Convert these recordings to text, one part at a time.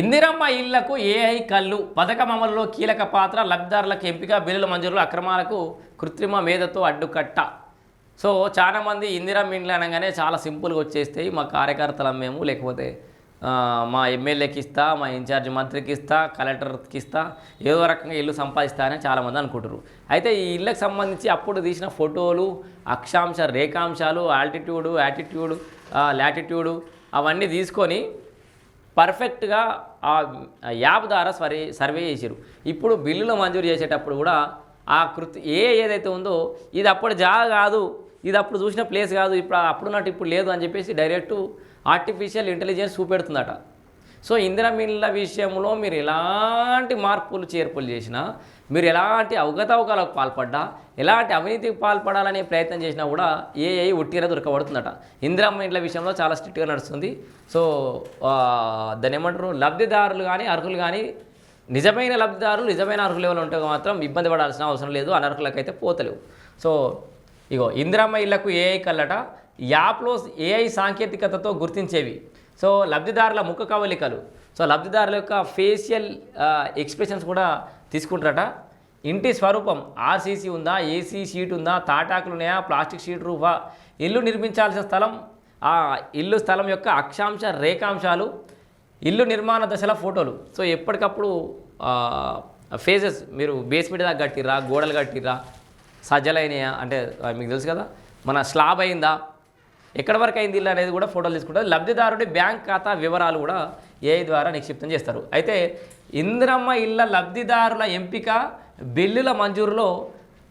ఇందిరమ్మ ఇళ్ళకు ఏఐ కళ్ళు పథకం అమలులో కీలక పాత్ర లబ్ధిదారులకు ఎంపిక బిల్లుల మంజూరులో అక్రమాలకు కృత్రిమ మేధతో అడ్డుకట్ట. సో చాలామంది ఇందిరమ్మ ఇండ్లు అనగానే చాలా సింపుల్గా వచ్చేస్తాయి మా కార్యకర్తలం మేము లేకపోతే మా ఎమ్మెల్యేకి ఇస్తా మా ఇన్ఛార్జ్ మంత్రికి ఇస్తా కలెక్టర్కి ఇస్తా ఏదో రకంగా ఇల్లు సంపాదిస్తా అని చాలామంది అనుకుంటారు అయితే ఈ ఇళ్ళకి సంబంధించి అప్పుడు తీసిన ఫోటోలు అక్షాంశ రేఖాంశాలు ఆల్టిట్యూడు యాటిట్యూడు లాటిట్యూడు అవన్నీ తీసుకొని పర్ఫెక్ట్గా ఆ యాప్ ద్వారా సర్వే సర్వే చేశారు ఇప్పుడు బిల్లులు మంజూరు చేసేటప్పుడు కూడా ఆ కృతి ఏ ఏదైతే ఉందో ఇది అప్పుడు జాగా కాదు ఇది అప్పుడు చూసిన ప్లేస్ కాదు ఇప్పుడు అప్పుడున్నట్టు ఇప్పుడు లేదు అని చెప్పేసి డైరెక్ట్ ఆర్టిఫిషియల్ ఇంటెలిజెన్స్ చూపెడుతుందట. సో ఇందిరమిల్ల విషయంలో మీరు ఎలాంటి మార్పులు చేర్పులు చేసినా మీరు ఎలాంటి అవగతవకాలకు పాల్పడ్డా ఎలాంటి అవినీతికి పాల్పడాలనే ప్రయత్నం చేసినా కూడా ఏఐ ఉట్టిగా దొరకబడుతుందట. ఇందిరమ్మ ఇండ్ల విషయంలో చాలా స్ట్రిక్ట్గా నడుస్తుంది. సో దాని దాన్ని ఏమంటారు? లబ్ధిదారులు కానీ అర్హులు కానీ నిజమైన లబ్ధిదారులు నిజమైన అర్హులు ఎవరు ఉంటే మాత్రం ఇబ్బంది పడాల్సిన అవసరం లేదు అనర్హులకైతే పోతలేవు. సో ఇగో ఇందిరమ్మ ఇళ్ళకు ఏఐ కల్లట యాప్లో ఏఐ సాంకేతికతతో గుర్తించేవి. సో లబ్ధిదారుల ముఖ కవలికలు సో లబ్ధిదారుల యొక్క ఫేషియల్ ఎక్స్ప్రెషన్స్ కూడా తీసుకుంటారట. ఇంటి స్వరూపం ఆర్సీసీ ఉందా ఏసీ షీట్ ఉందా తాటాకులు ఉన్నాయా ప్లాస్టిక్ షీట్ రూపా ఇల్లు నిర్మించాల్సిన స్థలం ఆ ఇల్లు స్థలం యొక్క అక్షాంశ రేఖాంశాలు ఇల్లు నిర్మాణ దశల ఫోటోలు. సో ఎప్పటికప్పుడు ఫేజెస్ మీరు బేస్మెంట్ దాకా కట్టిర్రా గోడలు కట్టిర్రా సజ్జలైనయా? అంటే మీకు తెలుసు కదా? మన స్లాబ్ అయిందా? ఎక్కడి వరకు అయింది ఇల్లు అనేది కూడా ఫోటోలు తీసుకుంటారు. లబ్ధిదారుడి బ్యాంక్ ఖాతా వివరాలు కూడా ఏఐ ద్వారా నిక్షిప్తం చేస్తారు. అయితే ఇందిరమ్మ ఇళ్ళ లబ్ధిదారుల ఎంపిక బిల్లుల మంజూరులో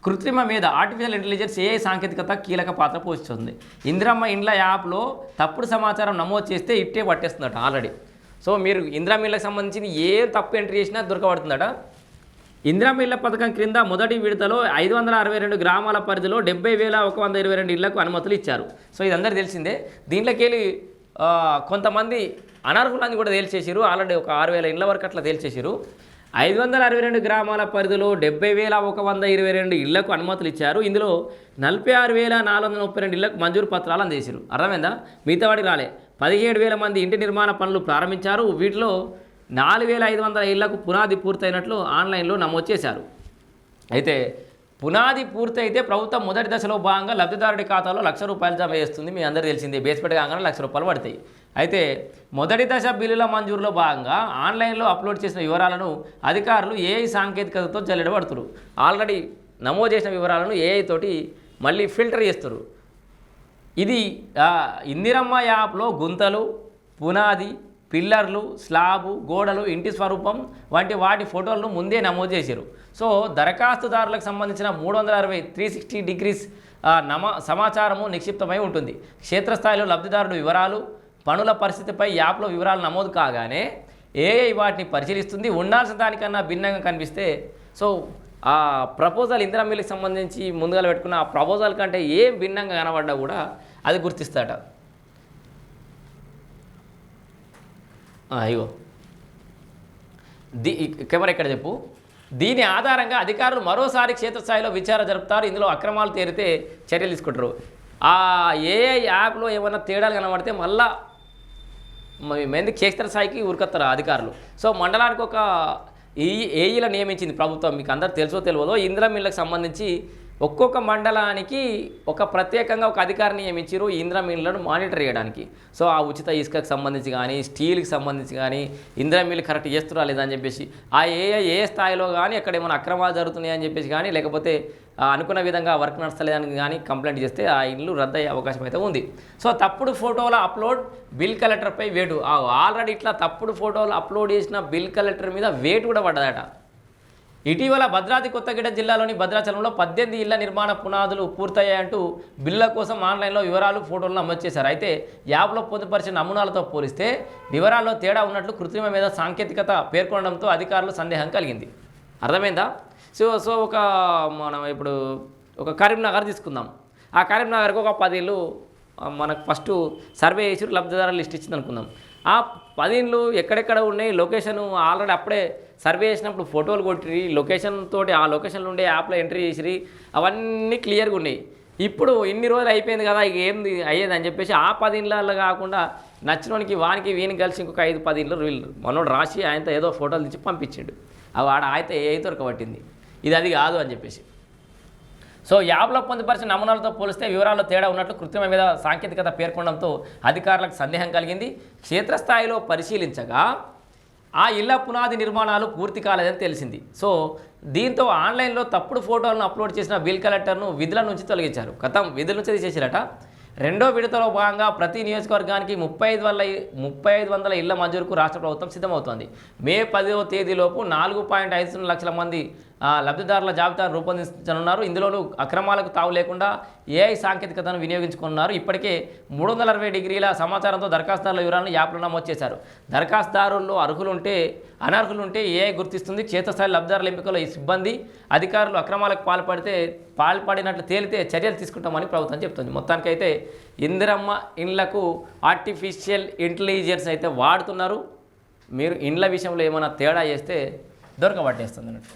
కృత్రిమ మీద ఆర్టిఫిషియల్ ఇంటెలిజెన్స్ ఏఐ సాంకేతికత కీలక పాత్ర పోషిస్తుంది. ఇందిరమ్మ ఇండ్ల యాప్లో తప్పుడు సమాచారం నమోదు చేస్తే ఇట్టే పట్టేస్తుందట ఆల్రెడీ. సో మీరు ఇందిరమ్మ ఇళ్ళకి సంబంధించిన ఏ తప్పు ఎంట్రీ చేసినా దొరకబడుతుందట. ఇందిరమ్మ ఇళ్ళ పథకం క్రింద మొదటి విడతలో ఐదు వందల అరవై రెండు గ్రామాల పరిధిలో డెబ్బై వేల ఒక వంద ఇరవై రెండు ఇళ్ళకు అనుమతులు ఇచ్చారు. సో ఇది అందరికీ తెలిసిందే. దీంట్లోకి కొంతమంది అనర్హులని కూడా తేల్చేసారు ఆల్రెడీ ఒక ఆరు వేల ఇళ్ళ వరకు అట్లా తేల్చేసారు ఐదు వందల అరవై రెండు గ్రామాల పరిధిలో డెబ్బై వేల ఒక వంద ఇరవై రెండు ఇళ్ళకు అనుమతులు ఇచ్చారు. ఇందులో నలభై ఆరు వేల నాలుగు వందల ముప్పై రెండు ఇళ్ళకు మంజూరు పత్రాలు అందజేశారు అర్థమైందా? మిగతా వాడికి రాలే. పదిహేడు వేల మంది ఇంటి నిర్మాణ పనులు ప్రారంభించారు. వీటిలో నాలుగు వేల ఐదు వందల ఇళ్ళకు పునాది పూర్తయినట్లు ఆన్లైన్లో నమోదు చేశారు. అయితే పునాది పూర్తయితే ప్రభుత్వం మొదటి దశలో భాగంగా లబ్ధిదారుడి ఖాతాలో లక్ష రూపాయలు జమ చేస్తుంది. మీ అందరూ తెలిసింది బేస్పెట్ కాగానే లక్ష రూపాయలు పడతాయి. అయితే మొదటి దశ బిల్లుల మంజూరులో భాగంగా ఆన్లైన్లో అప్లోడ్ చేసిన వివరాలను అధికారులు ఏఐ సాంకేతికతతో జల్లెడబడుతున్నారు ఆల్రెడీ నమోదు చేసిన వివరాలను ఏఐ తోటి మళ్ళీ ఫిల్టర్ చేస్తారు. ఇది ఇందిరమ్మ యాప్లో గుంతలు పునాది పిల్లర్లు స్లాబు గోడలు ఇంటి స్వరూపం వంటి వాటి ఫోటోలను ముందే నమోదు చేశారు. సో దరఖాస్తుదారులకు సంబంధించిన మూడు వందల అరవై త్రీ సిక్స్టీ డిగ్రీస్ నమ సమాచారము నిక్షిప్తమై ఉంటుంది. క్షేత్రస్థాయిలో లబ్ధిదారుడు వివరాలు పనుల పరిస్థితిపై యాప్లో వివరాలు నమోదు కాగానే ఏఐ వాటిని పరిశీలిస్తుంది. ఉండాల్సిన దానికన్నా భిన్నంగా కనిపిస్తే సో ఆ ప్రపోజల్ ఇందిరా మిల్కి సంబంధించి ముందుగా పెట్టుకున్న ఆ ప్రపోజల్ కంటే ఏం భిన్నంగా కనబడ్డా కూడా అది గుర్తిస్తాట ఆ, ఇగో. దీ కెమెరా ఇక్కడ చెప్పు. దీని ఆధారంగా అధికారులు మరోసారి క్షేత్రస్థాయిలో విచారణ జరుపుతారు. ఇందులో అక్రమాలు తేరితే చర్యలు తీసుకుంటారు. ఆ ఏఐ యాప్లో ఏమైనా తేడాలు కనబడితే మళ్ళా మెంది క్షేత్రస్థాయికి ఉరికొస్తారు అధికారులు. సో మండలానికి ఒక ఈ ఏఈల నియమించింది ప్రభుత్వం. మీకు అందరు తెలుసో తెలియదో ఇందిరా మిల్లకు సంబంధించి ఒక్కొక్క మండలానికి ఒక ప్రత్యేకంగా ఒక అధికారిని నియమించారు ఇంద్రమిల్లను మానిటర్ చేయడానికి. సో ఆ ఉచిత ఇసుకకు సంబంధించి కానీ స్టీల్కి సంబంధించి కానీ ఇంద్రమిల్ కరెక్ట్ చేస్తురా లేదని అని చెప్పేసి ఆ ఏ ఏ స్థాయిలో కానీ అక్కడ ఏమైనా అక్రమాలు జరుగుతున్నాయి అని చెప్పేసి కానీ లేకపోతే అనుకున్న విధంగా వర్క్ నడుస్తలేదని కానీ కంప్లైంట్ చేస్తే ఆ ఇల్లు రద్దు అయ్యే అవకాశం అయితే ఉంది. సో తప్పుడు ఫోటోల అప్లోడ్ బిల్ కలెక్టర్పై వేటు. ఆల్రెడీ ఇట్లా తప్పుడు ఫోటోలు అప్లోడ్ చేసిన బిల్ కలెక్టర్ మీద వేటు కూడా పడ్డదట. ఇటీవల భద్రాద్రి కొత్తగూడెం జిల్లాలోని భద్రాచలంలో పద్దెనిమిది ఇళ్ళ నిర్మాణ పునాదులు పూర్తయ్యాయంటూ బిల్ల కోసం ఆన్లైన్లో వివరాలు ఫోటోలు నమోదు చేశారు. అయితే యాప్లో పొందుపరిచిన నమూనాలతో పోలిస్తే వివరాల్లో తేడా ఉన్నట్లు కృత్రిమ మీద సాంకేతికత పేర్కొనడంతో అధికారులు సందేహం కలిగింది. అర్థమైందా? సో సో ఒక మనం ఇప్పుడు ఒక కరీంనగర్ తీసుకుందాం. ఆ కరీంనగర్కి ఒక పది ఇళ్ళు మనకు ఫస్ట్ సర్వే చేసి లబ్ధిదారుల లిస్ట్ ఇచ్చింది అనుకుందాం ఆ పది ఎక్కడెక్కడ ఉన్నాయి? లొకేషన్ ఆల్రెడీ అప్పుడే సర్వే చేసినప్పుడు ఫోటోలు కొట్టి లొకేషన్ తోటి ఆ లొకేషన్లో ఉండే యాప్లో ఎంట్రీ చేసిరి అవన్నీ క్లియర్గా ఉన్నాయి. ఇప్పుడు ఇన్ని రోజులు అయిపోయింది కదా ఇక ఏంది అయ్యేది అని చెప్పేసి ఆ పది ఇళ్ళల్లో కాకుండా నచ్చినోనికి వానికి వీనికి కలిసి ఇంకొక ఐదు పది ఇళ్ళు వీళ్ళు మనోడు రాసి ఆయనతో ఏదో ఫోటోలు తెచ్చి పంపించాడు. అవి ఆడ అయితే ఏ దొరకబట్టింది ఇది అది కాదు అని చెప్పేసి. సో యాప్లో పొందుపరిచిన నమూనాలతో పోలిస్తే వివరాల్లో తేడా ఉన్నట్లు కృత్రిమ మీద సాంకేతికత పేర్కొనడంతో అధికారులకు సందేహం కలిగింది. క్షేత్రస్థాయిలో పరిశీలించగా ఆ ఇళ్ళ పునాది నిర్మాణాలు పూర్తి కాలేదని తెలిసింది. సో దీంతో ఆన్లైన్లో తప్పుడు ఫోటోలను అప్లోడ్ చేసిన బిల్ కలెక్టర్ను విధుల నుంచి తొలగించారు. గతం విధుల నుంచి తీసేసారట రెండో విడతలో భాగంగా ప్రతి నియోజకవర్గానికి ముప్పై ఐదు వందల ముప్పై ఐదు వందల ఇళ్ళ మంజూరుకు రాష్ట్ర ప్రభుత్వం సిద్ధమవుతోంది. మే పదవ తేదీలోపు నాలుగు పాయింట్ ఐదు లక్షల మంది లబ్ధిదారుల జాబితాను రూపొందించనున్నారు. ఇందులోనూ అక్రమాలకు తావు లేకుండా ఏఐ సాంకేతికతను వినియోగించుకున్నారు. ఇప్పటికే మూడు వందల అరవై డిగ్రీల సమాచారంతో దరఖాస్తుదారుల వివరాలను యాప్లో నమోదు చేశారు. దరఖాస్తుదారుల్లో అర్హులుంటే అనర్హులుంటే ఏఐ గుర్తిస్తుంది. క్షేత్రస్థాయి లబ్ధిదారుల ఎంపికలో ఈ సిబ్బంది అధికారులు అక్రమాలకు పాల్పడితే పాల్పడినట్లు తేలితే చర్యలు తీసుకుంటామని ప్రభుత్వం చెప్తుంది. మొత్తానికైతే ఇందిరమ్మ ఇండ్లకు ఆర్టిఫిషియల్ ఇంటెలిజెన్స్ అయితే వాడుతున్నారు. మీరు ఇండ్ల విషయంలో ఏమైనా తేడా చేస్తే దొరకబట్టేస్తుంది అన్నట్టు.